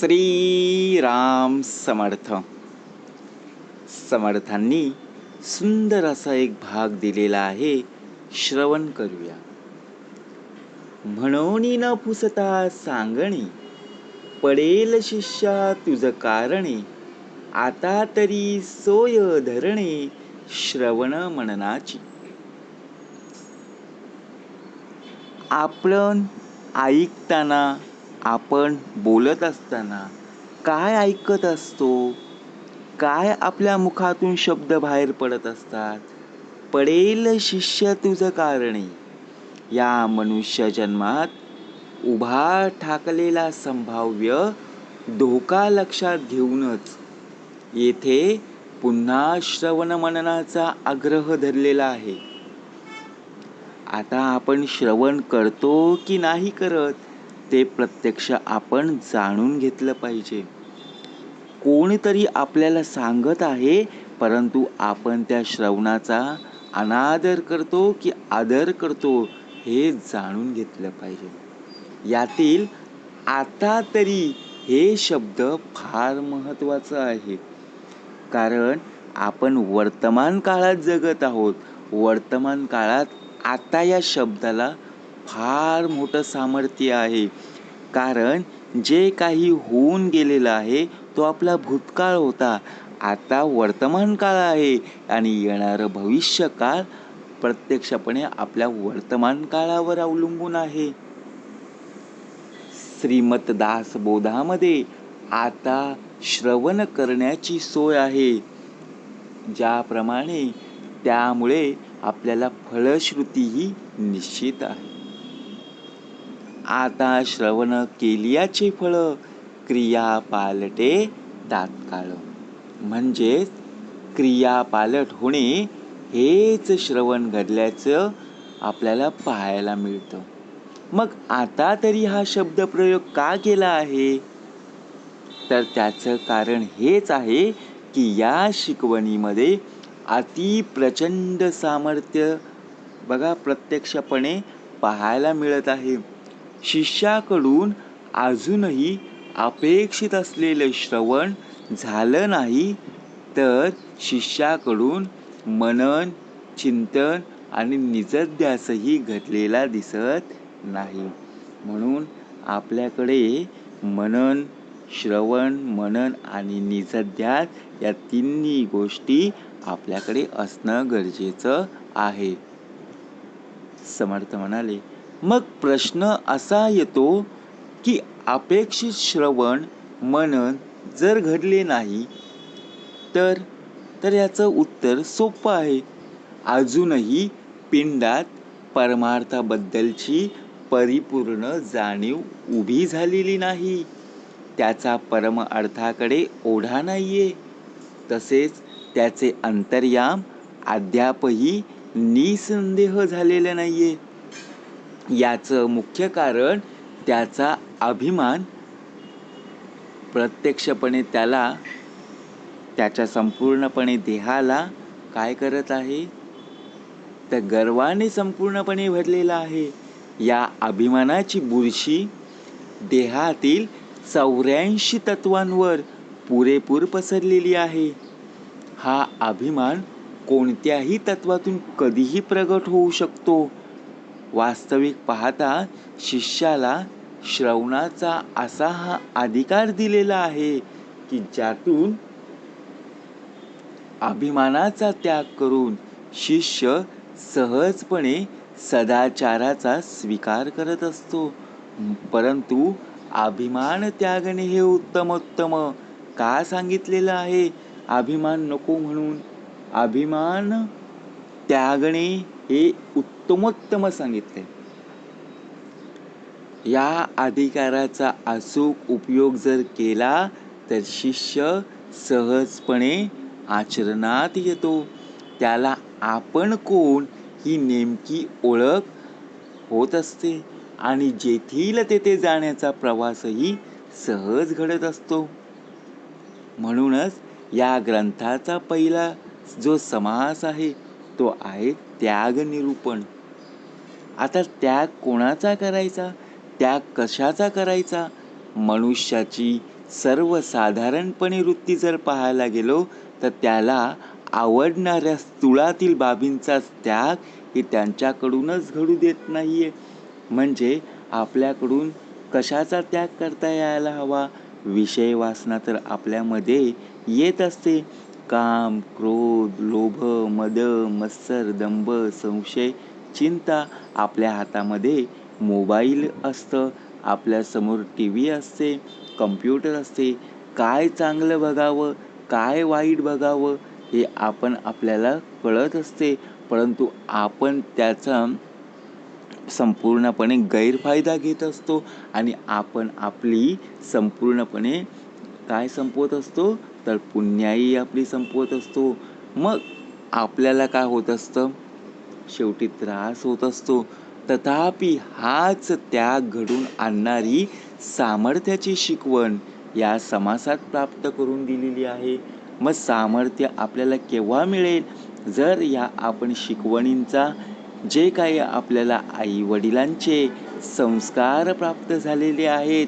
श्री राम समर्थ. समर्थांनी सुंदर असा एक भाग दिलेला आहे श्रवण करूया. म्हणून न पुसता सांगणे पडेल शिष्या तुझ कारणे आता तरी सोय धरणे श्रवण मननाची. आपण ऐकताना आपण बोलत असताना काय ऐकत असतो? काय आपल्या मुखातून शब्द बाहेर पडत असतात? पडेल शिष्य तुझं कारणे. या मनुष्य जन्मात उभा ठाकलेला संभाव्य धोका लक्षात घेऊनच येथे पुन्हा श्रवण मननाचा आग्रह धरलेला आहे. आता आपण श्रवण करतो की नाही करत? ते प्रत्यक्ष आपण जाणून घेतलं पाहिजे. कोणीतरी आपल्याला सांगत आहे परंतु आपण त्या श्रवणाचा अनादर करतो की आदर करतो हे जाणून घेतलं पाहिजे. यातील आता तरी हे शब्द फार महत्त्वाचं आहे. कारण आपण वर्तमान काळात जगत आहोत. वर्तमान काळात आता या शब्दाला फार मोठं सामर्थ्य आहे. कारण जे काही होऊन गेलेलं आहे तो आपला भूतकाळ होता. आता वर्तमान काळ आहे आणि येणारं भविष्य काळ प्रत्यक्षपणे आपल्या वर्तमान काळावर अवलंबून आहे. श्रीमत दास बोधामध्ये आता श्रवण करण्याची सोय आहे. ज्याप्रमाणे त्यामुळे आपल्याला फलश्रुतीही निश्चित आहे. आता श्रवण केलियाचे फळ क्रिया पालटे तात्काळ म्हणजेच क्रिया पालट होणे हेच श्रवण घडल्याचं आपल्याला पाहायला मिळतं. मग आता तरी हा शब्द प्रयोग का केला आहे? तर त्याचं कारण हेच आहे की या शिकवणीमध्ये अति प्रचंड सामर्थ्य बघा प्रत्यक्षपणे पाहायला मिळत आहे. शिष्याकडून अजूनही अपेक्षित असलेलं श्रवण झालं नाही तर शिष्याकडून मनन चिंतन आणि निजध्यासही घडलेला दिसत नाही. म्हणून आपल्याकडे मनन श्रवण मनन आणि निजध्यास या तिन्ही गोष्टी आपल्याकडे असणं गरजेचं आहे. समर्थ म्हणाले मग प्रश्न असा येतो की अपेक्षित श्रवण मनन जर घडले नाही तर तर याचं उत्तर सोपं आहे. अजूनही पिंडात परमार्थाबद्दलची परिपूर्ण जाणीव उभी झालेली नाही. त्याचा परम अर्थाकडे ओढा नाहीये. तसेच त्याचे अंतर्याम अद्यापही निसंदेह झालेलं नाहीये. याचं मुख्य कारण त्याचा अभिमान प्रत्यक्षपणे त्याला त्याच्या संपूर्णपणे देहाला काय करत आहे? तर गर्वाने संपूर्णपणे भरलेला आहे. या अभिमानाची बुरशी देहातील चौऱ्याऐंशी तत्वांवर पुरेपूर पसरलेली आहे. हा अभिमान कोणत्याही तत्वातून कधीही प्रगट होऊ शकतो. वास्तविक पाहता शिष्याला श्रवणाचा असा हा अधिकार दिलेला आहे की ज्यातून अभिमानाचा त्याग करून शिष्य सहजपणे सदाचाराचा स्वीकार करत असतो. परंतु अभिमान त्यागणे हे उत्तमोत्तम. का सांगितलेलं आहे? अभिमान नको म्हणून. अभिमान त्यागणे हे उत्तमोत्तम सांगितले. या अधिकाराचा अचूक उपयोग जर केला तर शिष्य सहजपणे आचरणात येतो. त्याला आपण कोण ही नेमकी ओळख होत असते आणि जेथील तेथे जाण्याचा प्रवासही सहज घडत असतो. म्हणूनच या ग्रंथाचा पहिला जो समास आहे तो आहे त्याग निरूपण. आता त्याग कोणाचा करायचा? त्याग कशाचा करायचा? मनुष्याची सर्वसाधारणपणे वृत्ती जर पाहायला गेलो तर त्याला आवडणाऱ्या स्थूळातील बाबींचाच त्याग हे त्यांच्याकडूनच घडू देत नाही आहे म्हणजे आपल्याकडून कशाचा त्याग करता यायला हवा? विषय वासना तर आपल्यामध्ये येत असते. काम क्रोध लोभ मद मत्सर दंभ संशय चिंता आपल्या हातामध्ये मोबाईल असतं आपल्यासमोर टी व्ही असते कम्प्युटर असते. काय चांगलं बघावं काय वाईट बघावं हे आपण आपल्याला कळत असते. परंतु आपण त्याचा संपूर्णपणे गैरफायदा घेत असतो आणि आपण आपली संपूर्णपणे काय संपवत असतो? तर पुण्याई आपली संपवत असतो. मग आपल्याला काय होत असतं? शेवटी त्रास होत असतो. तथापि हाच त्याग घडून आणणारी सामर्थ्याची शिकवण या समासात प्राप्त करून दिलेली आहे. मग सामर्थ्य आपल्याला केव्हा मिळेल? जर या आपण शिकवणींचा जे काही आपल्याला आई वडिलांचे संस्कार प्राप्त झालेले आहेत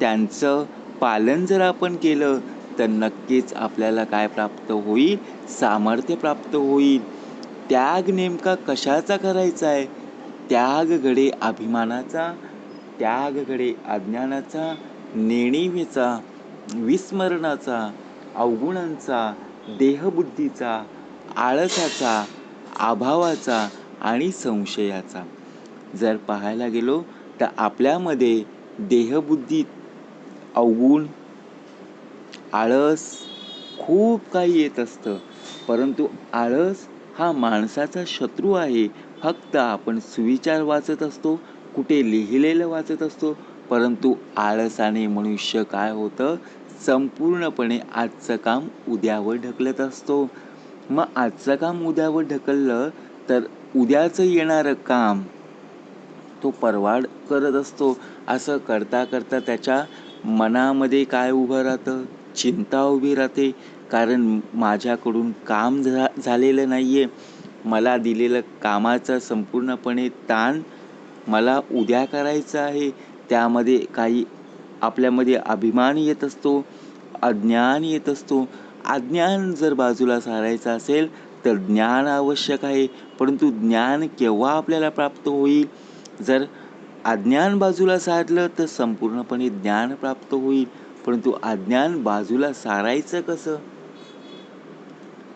त्यांचं पालन जर आपण केलं तर नक्कीच आपल्याला काय प्राप्त होईल? सामर्थ्य प्राप्त होईल. त्याग नेमका कशाचा करायचा आहे? त्याग घडे अभिमानाचा त्याग घडे अज्ञानाचा नेणिवेचा विस्मरणाचा अवगुणांचा देहबुद्धीचा आळसाचा अभावाचा आणि संशयाचा. जर पाहायला गेलो तर आपल्यामध्ये देहबुद्धी अवगुण आळस खूप काही येत असतं. परंतु आळस हा माणसाचा शत्रू आहे. फक्त आपण सुविचार वाचत असतो कुठे लिहिलेलं वाचत असतो. परंतु आळसाने मनुष्य काय होतं? संपूर्णपणे आजचं काम उद्यावर ढकलत असतो. मग आजचं काम उद्यावर ढकललं तर उद्याचं येणारं काम तो परवाड करत असतो. असं करता करता त्याच्या मनामध्ये काय उभं राहतं? चिंता उभी राहते. कारण माझ्याकडून काम झा झालेलं नाही आहे मला दिलेलं कामाचा संपूर्णपणे ताण मला उद्या करायचं आहे. त्यामध्ये काही आपल्यामध्ये अभिमान येत असतो अज्ञान येत असतो. अज्ञान जर बाजूला सारायचं असेल तर ज्ञान आवश्यक आहे. परंतु ज्ञान केव्हा आपल्याला प्राप्त होईल? जर अज्ञान बाजूला सारलं तर संपूर्णपणे ज्ञान प्राप्त होईल. परंतु अज्ञान बाजूला सारायचं कसं?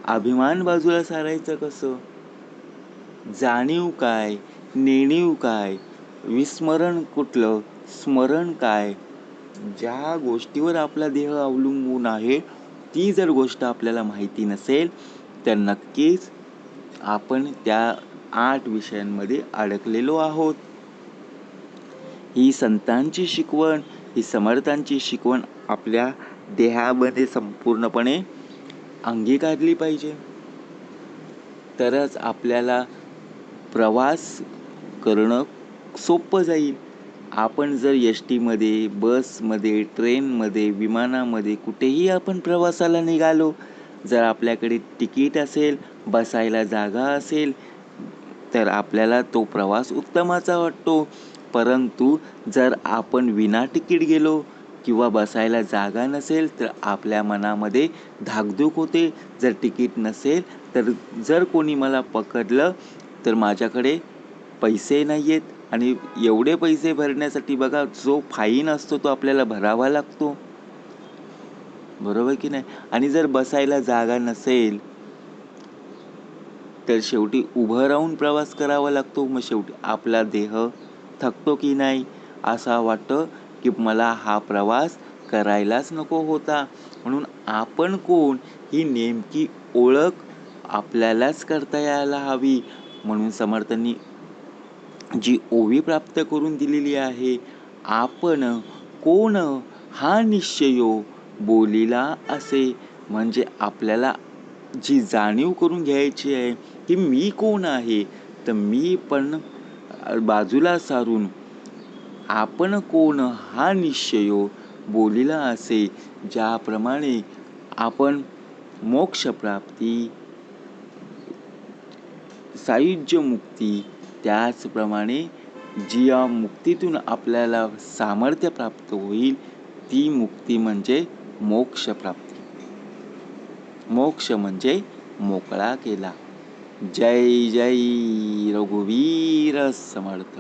अभिमान बाजूला सारायचं कसं? जाणीव काय? नेणीव काय? विस्मरण कुठलं? स्मरण काय? ज्या गोष्टीवर आपला देह अवलंबून आहे ती जर गोष्ट आपल्याला माहिती नसेल तर नक्कीच आपण त्या आठ विषयांमध्ये अडकलेलो आहोत. ही संतांची शिकवण ही समर्थांची शिकवण आपल्या देहामध्ये संपूर्णपणे अंगीकारली पाहिजे. तरच आपल्याला प्रवास करणं सोपं जाईल. आपण जर एस टीमध्ये बसमध्ये ट्रेनमध्ये विमानामध्ये कुठेही आपण प्रवासाला निघालो जर आपल्याकडे तिकीट असेल बसायला जागा असेल तर आपल्याला तो प्रवास उत्तमाचा वाटतो. परंतु जर आपण विना तिकीट गेलो किंवा बसायला जागा नसेल तर आपल्या मनामध्ये धाकधूक होते. जर तिकीट नसेल तर जर कोणी मला पकडलं तर माझ्याकडे पैसे नाही आहेत आणि एवढे पैसे भरण्यासाठी बघा जो फाईन असतो तो आपल्याला भरावा लागतो. बरोबर की नाही? आणि जर बसायला जागा नसेल तर शेवटी उभं राहून प्रवास करावा लागतो. मग शेवटी आपला देह थकतो की नाही असा वाटतं की मला हा प्रवास करायलाच नको होता. म्हणून आपण कोण ही नेमकी ओळख आपल्यालाच करता यायला हवी. म्हणून समर्थांनी जी ओवी प्राप्त करून दिलेली आहे आपण कोण हा निश्चयो बोलीला असे? म्हणजे आपल्याला जी जाणीव करून घ्यायची आहे की मी कोण आहे तर मी पण बाजूला सारून आपण कोण हा निश्चयो बोलीला असे ज्याप्रमाणे आपण मोक्षप्राप्ती सायुज्य मुक्ती त्याचप्रमाणे जी या मुक्तीतून आपल्याला सामर्थ्य प्राप्त होईल ती मुक्ती म्हणजे मोक्ष प्राप्ती. मोक्ष म्हणजे मोकळा केला. जय जय रघुवीर समर्थ।